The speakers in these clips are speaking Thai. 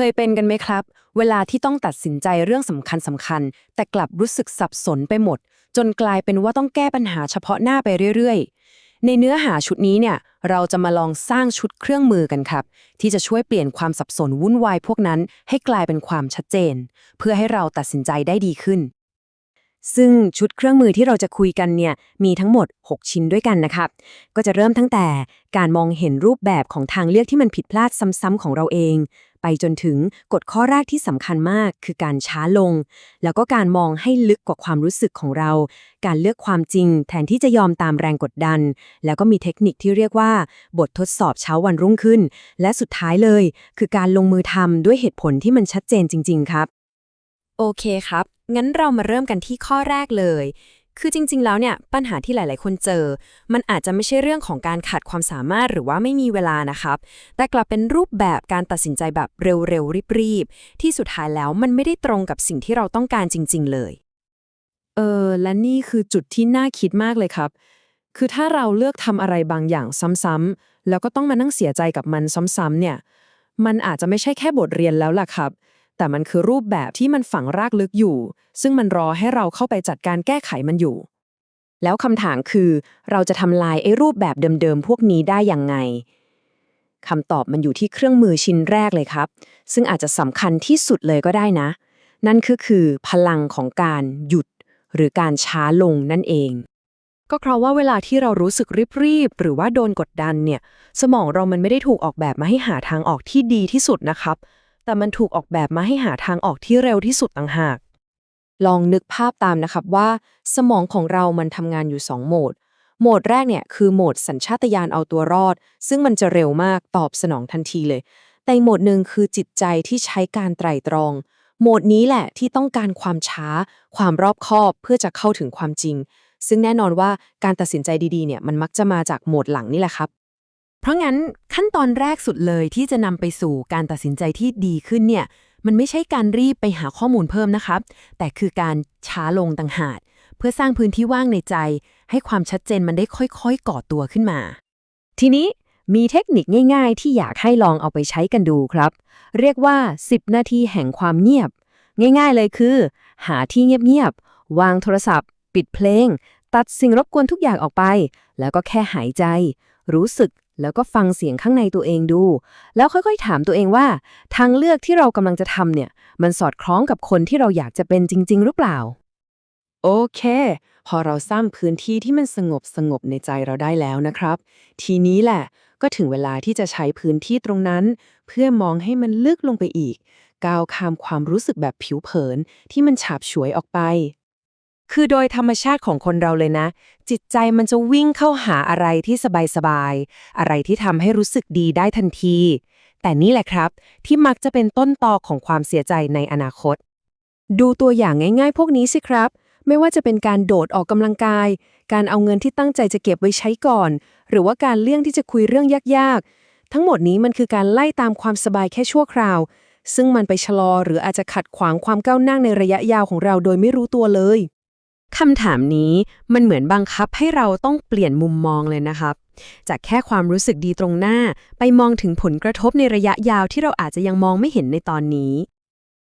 เคยเป็นกันไหมครับ เวลาที่ต้องตัดสินใจเรื่องสำคัญสำคัญๆแต่กลับรู้สึกสับสนไปหมด จนกลายเป็นว่าต้องแก้ปัญหาเฉพาะหน้าไปเรื่อยๆ ในเนื้อหาชุดนี้เนี่ย เราจะมาลองสร้างชุดเครื่องมือกันครับ ที่จะช่วยเปลี่ยนความสับสนวุ่นวายพวกนั้น ให้กลายเป็นความชัดเจน เพื่อให้เราตัดสินใจได้ดีขึ้น ซึ่งชุดเครื่องมือที่เราจะคุยกันเนี่ยมีทั้งหมด 6 ชิ้นด้วยกันนะครับ ก็จะเริ่มตั้งแต่การมองเห็นรูปแบบของทางเลือกที่มันผิดพลาดซ้ำๆของเราเอง ไปจนถึงกฎข้อแรกที่สำคัญมากคือการช้าลง แล้วก็การมองให้ลึกกว่าความรู้สึกของเรา การเลือกความจริง แทนที่จะยอมตามแรงกดดัน แล้วก็มีเทคนิคที่เรียกว่า บททดสอบเช้าวันรุ่งขึ้น และสุดท้ายเลย คือการลงมือทำด้วยเหตุผลที่มันชัดเจนจริง ๆ ครับ โอเคครับ งั้นเรามาเริ่มกันที่ข้อแรกเลย คือจริง ๆ แล้วเนี่ยปัญหาที่หลาย ๆ คนเจอ มันอาจจะไม่ใช่เรื่องของการขาดความสามารถหรือว่าไม่มีเวลานะครับ แต่กลับเป็นรูปแบบการตัดสินใจแบบเร็ว ๆ รีบ ๆ ที่สุดท้ายแล้วมันไม่ได้ตรงกับสิ่งที่เราต้องการจริง ๆ เลย เออ และนี่คือจุดที่น่าคิดมากเลยครับ คือถ้าเราเลือกทำอะไรบางอย่างซ้ำๆแล้วก็ต้องมานั่งเสียใจกับมันซ้ำๆเนี่ย มันอาจจะไม่ใช่แค่บทเรียนแล้วล่ะครับ แต่มันคือรูปแบบที่มันฝังรากลึกอยู่ ซึ่งมันรอให้เราเข้าไปจัดการแก้ไขมันอยู่ แล้วคำถามคือ เราจะทำลายไอ้รูปแบบเดิมๆพวกนี้ได้ยังไงคำตอบมันอยู่ที่เครื่องมือชิ้นแรกเลยครับ ซึ่งอาจจะสำคัญที่สุดเลยก็ได้นะ นั่นก็คือพลังของการหยุด หรือการช้าลงนั่นเอง ก็เพราะว่าเวลาที่เรารู้สึกรีบๆหรือว่าโดนกดดันเนี่ย สมองเรามันไม่ได้ถูกออกแบบมาให้หาทางออกที่ดีที่สุดนะครับ แต่มันถูกออกแบบมาให้หาทางออกที่เร็วที่สุดต่างหาก ลองนึกภาพตามนะครับว่า สมองของเรามันทำงานอยู่ 2 โหมด โหมดแรกเนี่ยคือโหมดสัญชาตญาณเอาตัวรอด ซึ่งมันจะเร็วมากตอบสนองทันทีเลย แต่โหมดหนึ่งคือจิตใจที่ใช้การไตร่ตรอง โหมดนี้แหละที่ต้องการความช้า ความรอบคอบเพื่อจะเข้าถึงความจริง ซึ่งแน่นอนว่าการตัดสินใจดีๆเนี่ยมันมักจะมาจากโหมดหลังนี่แหละครับ เพราะงั้นขั้นตอนแรกสุดเลยที่จะนำไปสู่การตัดสินใจที่ดีขึ้นเนี่ย มันไม่ใช่การรีบไปหาข้อมูลเพิ่มนะครับ แต่คือการช้าลงต่างหากเพื่อสร้างพื้นที่ว่างในใจ ให้ความชัดเจนมันได้ค่อยๆ ก่อตัวขึ้นมา ทีนี้มีเทคนิคง่ายๆ ที่อยากให้ลองเอาไปใช้กันดูครับ เรียกว่า 10 นาทีแห่งความเงียบ ง่ายๆเลยคือ หาที่เงียบๆ วางโทรศัพท์ ปิดเพลง ตัดสิ่งรบกวนทุกอย่างออกไป แล้วก็แค่หายใจ รู้สึก แล้วก็ฟังเสียงข้างในตัวเองดู แล้วค่อยๆ ถามตัวเองว่า ทางเลือกที่เรากำลังจะทำเนี่ย มันสอดคล้องกับคนที่เราอยากจะเป็นจริง ๆ หรือเปล่า โอเค พอเราสร้างพื้นที่ที่มันสงบสงบในใจเราได้แล้วนะครับ ทีนี้แหละก็ถึงเวลาที่จะใช้พื้นที่ตรงนั้น เพื่อมองให้มันลึกลงไปอีก ก้าวข้ามความรู้สึกแบบผิวเผินที่มันฉาบฉวยออกไป คือโดยธรรมชาติของคนเราเลยนะ จิตใจมันจะวิ่งเข้าหาอะไรที่สบายๆ อะไรที่ทำให้รู้สึกดีได้ทันที แต่นี่แหละครับ ที่มักจะเป็นต้นตอของความเสียใจในอนาคต ดูตัวอย่างง่าย ๆ พวกนี้สิครับ ไม่ว่าจะเป็นการโดดออกกำลังกาย การเอาเงินที่ตั้งใจจะเก็บไว้ใช้ก่อน หรือว่าการเลี่ยงที่จะคุยเรื่องยากๆ ทั้งหมดนี้มันคือการไล่ตามความสบายแค่ชั่วคราว ซึ่งมันไปชะลอหรืออาจจะขัดขวางความก้าวหน้าในระยะยาวของเราโดยไม่รู้ตัวเลย คำถามนี้มันเหมือนบังคับให้เราต้องเปลี่ยนมุมมองเลยนะครับ จากแค่ความรู้สึกดีตรงหน้า ไปมองถึงผลกระทบในระยะยาวที่เราอาจจะยังมองไม่เห็นในตอนนี้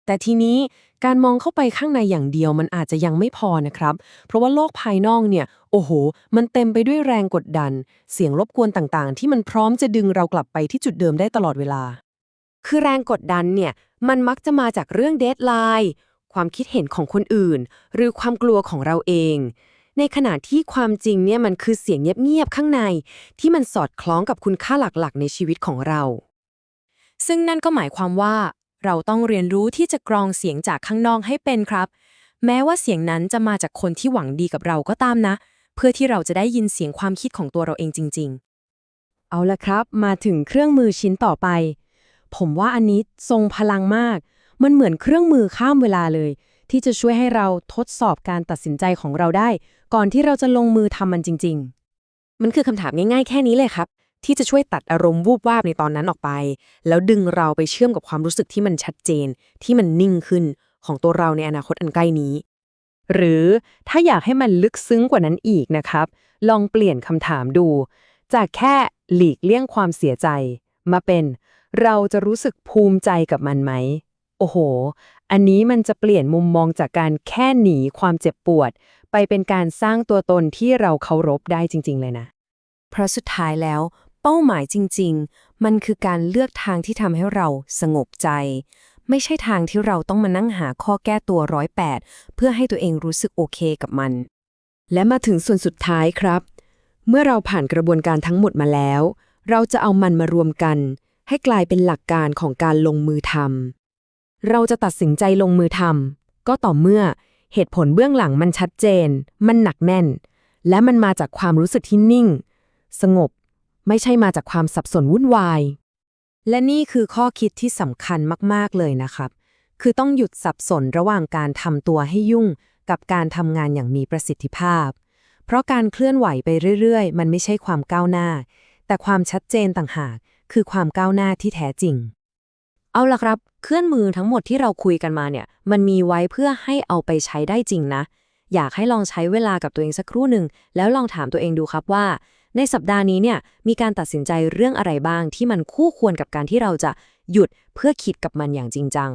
แต่ทีนี้การมองเข้าไปข้างในอย่างเดียวมันอาจจะยังไม่พอนะครับ เพราะว่าโลกภายนอกเนี่ย โอ้โห มันเต็มไปด้วยแรงกดดัน เสียงรบกวนต่างๆ ที่มันพร้อมจะดึงเรากลับไปที่จุดเดิมได้ตลอดเวลา คือแรงกดดันเนี่ย มันมักจะมาจากเรื่องเดทไลน์ ความคิดเห็นของคนอื่น หรือความกลัวของเราเอง ในขณะที่ความจริงเนี่ยมันคือเสียงเงียบๆข้างใน ที่มันสอดคล้องกับคุณค่าหลักๆ ในชีวิตของเรา ซึ่งนั่นก็หมายความว่า เราต้องเรียนรู้ที่จะกรองเสียงจากข้างนอกให้เป็นครับ แม้ว่าเสียงนั้นจะมาจากคนที่หวังดีกับเราก็ตามนะ เพื่อที่เราจะได้ยินเสียงความคิดของตัวเราเองจริง ๆ เอาละครับ มาถึงเครื่องมือชิ้นต่อไป ผมว่าอันนี้ทรงพลังมาก มันเหมือนเครื่องมือข้ามเวลาเลย ที่จะช่วยให้เราทดสอบการตัดสินใจของเราได้ ก่อนที่เราจะลงมือทำมันจริง ๆ มันคือคำถามง่ายๆ แค่นี้เลยครับ ที่จะช่วยตัดอารมณ์วูบวาบในตอนนั้นออกไป แล้วดึงเราไปเชื่อมกับความรู้สึกที่มันชัดเจน ที่มันนิ่งขึ้นของตัวเราในอนาคตอันใกล้นี้ หรือถ้าอยากให้มันลึกซึ้งกว่านั้นอีกนะครับ ลองเปลี่ยนคำถามดู จากแค่หลีกเลี่ยงความเสียใจ มาเป็น เราจะรู้สึกภูมิใจกับมันไหม โอ้โห อันนี้มันจะเปลี่ยนมุมมองจากการแค่หนีความเจ็บปวด ไปเป็นการสร้างตัวตนที่เราเคารพได้จริง ๆ เลยนะ เพราะสุดท้ายแล้ว เป้าหมายจริง ๆ มันคือการเลือกทางที่ทำให้เราสงบใจ ไม่ใช่ทางที่เราต้องมานั่งหาข้อแก้ตัวร้อยแปดเพื่อให้ตัวเองรู้สึกโอเคกับมัน และมาถึงส่วนสุดท้ายครับ เมื่อเราผ่านกระบวนการทั้งหมดมาแล้ว เราจะเอามันมารวมกัน ให้กลายเป็นหลักการของการลงมือทำ เราจะตัดสินใจลงมือทำก็ต่อเมื่อเหตุผลเบื้องหลังมันชัดเจน มันหนักแน่น และมันมาจากความรู้สึกที่นิ่ง สงบ ไม่ใช่มาจากความสับสนวุ่นวาย และนี่คือข้อคิดที่สำคัญมาก ๆ เลยนะครับ คือต้องหยุดสับสนระหว่างการทำตัวให้ยุ่ง กับการทำงานอย่างมีประสิทธิภาพ เพราะการเคลื่อนไหวไปเรื่อย ๆ มันไม่ใช่ความก้าวหน้า แต่ความชัดเจนต่างหาก คือความก้าวหน้าที่แท้จริง เอาล่ะครับ เคลื่อนมือทั้งหมดที่เราคุยกันมาเนี่ย มันมีไว้เพื่อให้เอาไปใช้ได้จริงนะ อยากให้ลองใช้เวลากับตัวเองสักครู่หนึ่ง แล้วลองถามตัวเองดูครับว่า ในสัปดาห์นี้เนี่ย มีการตัดสินใจเรื่องอะไรบ้างที่มันคู่ควรกับการที่เราจะหยุดเพื่อคิดกับมันอย่างจริงจัง